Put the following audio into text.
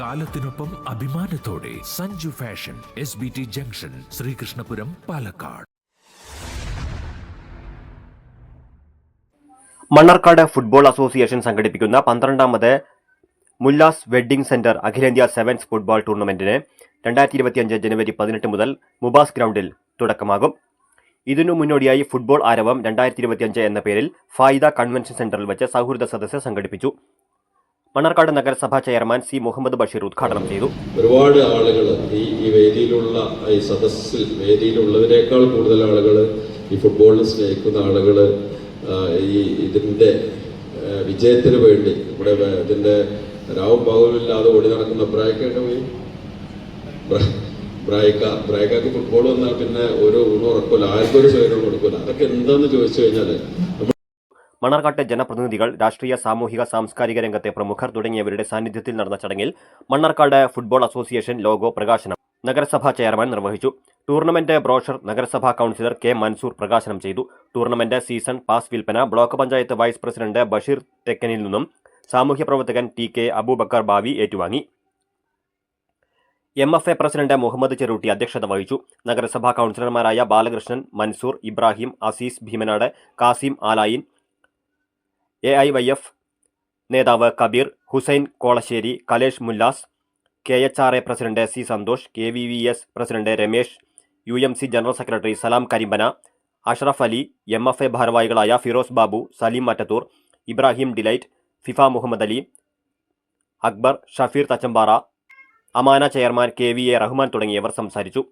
കാലത്തിനൊപ്പം അഭിമാനത്തോടെ Sanju fashion S B T junction Sreekrishnapuram Palakkad. Mannarkkad football association സംഘടിപ്പിക്കുന്ന പന്ത്രണ്ടാമത് Mullas wedding centre അഖിലേന്ത്യാ sevens football ടൂർണമെന്റിന് രണ്ടായിരത്തി ഇരുപത്തിയഞ്ച് ജനുവരി പതിനെട്ട് മുതൽ മുബാസ് ഗ്രൗണ്ടിൽ തുടക്കമാകും. ഇതിനു മുന്നോടിയായി ഫുട്ബോൾ ആരവം രണ്ടായിരത്തി ഇരുപത്തിയഞ്ച് എന്ന പേരിൽ ഫായിദ കൺവെൻഷൻ സെന്ററിൽ വെച്ച് സൗഹൃദ സദസ്സ് സംഘടിപ്പിച്ചു. മണ്ണാർക്കാട് നഗരസഭാ ചെയർമാൻ സി മുഹമ്മദ് ബഷീർ ഉദ്ഘാടനം ചെയ്തു. ഒരുപാട് ആളുകൾ ഈ ഈ വേദിയിലുള്ള ഈ സദസ്സിൽ വേദിയിലുള്ളവരെക്കാൾ കൂടുതൽ ആളുകൾ ഈ ഫുട്ബോളിനെ സ്നേഹിക്കുന്ന ആളുകൾ ഈ ഇതിന്റെ വിജയത്തിന് വേണ്ടി വേ- ഇതിന്റെ രാവും പകലുമില്ലാതെ ഓടി നടക്കുന്ന പ്രായക്കായിട്ട് പോയി? ബ്ര- ബ്രായ്ക്ക ബ്രായ്ക്കാക്ക് ഫുട്ബോൾ വന്നാൽ പിന്നെ ഒരു ഊണും ഉറക്കില്ല ആർക്കും ഒരു സ്വയം കൊടുക്കില്ല അതൊക്കെ എന്താന്ന് ചോദിച്ചു കഴിഞ്ഞാൽ മണ്ണാർക്കാട്ടെ ജനപ്രതിനിധികൾ രാഷ്ട്രീയ സാമൂഹിക സാംസ്കാരിക രംഗത്തെ പ്രമുഖർ തുടങ്ങിയവരുടെ സാന്നിധ്യത്തിൽ നടന്ന ചടങ്ങിൽ മണ്ണാർക്കാട് ഫുട്ബോൾ അസോസിയേഷൻ ലോഗോ പ്രകാശനം നഗരസഭാ ചെയർമാൻ നിർവഹിച്ചു. ടൂർണമെന്റ് ബ്രോഷർ നഗരസഭാ കൗൺസിലർ കെ മൻസൂർ പ്രകാശനം ചെയ്തു. ടൂർണമെന്റ് സീസൺ പാസ് വിൽപ്പന block panchayat vice president Basheer തെക്കനിൽ നിന്നും സാമൂഹ്യ പ്രവർത്തകൻ ടി കെ അബൂബക്കർ ബാവി ഏറ്റുവാങ്ങി. M F A president Muhammad Cherootty അധ്യക്ഷത വഹിച്ചു. നഗരസഭാ കൗൺസിലർമാരായ Balakrishnan Mansoor Ibrahim Aziz Bheemanad Kasim Alayin A I Y F നേതാവ് Kabeer Hussain Kolassery Kalesh Mullas K H R A president C Santhosh K V V S president Ramesh U M C general secretary Salam Karimbana Ashraf Ali M F A ഭാരവാഹികളായ Firoz Babu Saleem Mattathur Ibrahim delight FIFA Muhammad Ali Akbar Shafeer Thachampara Amana chairman K V A Rahman തുടങ്ങിയവർ സംസാരിച്ചു.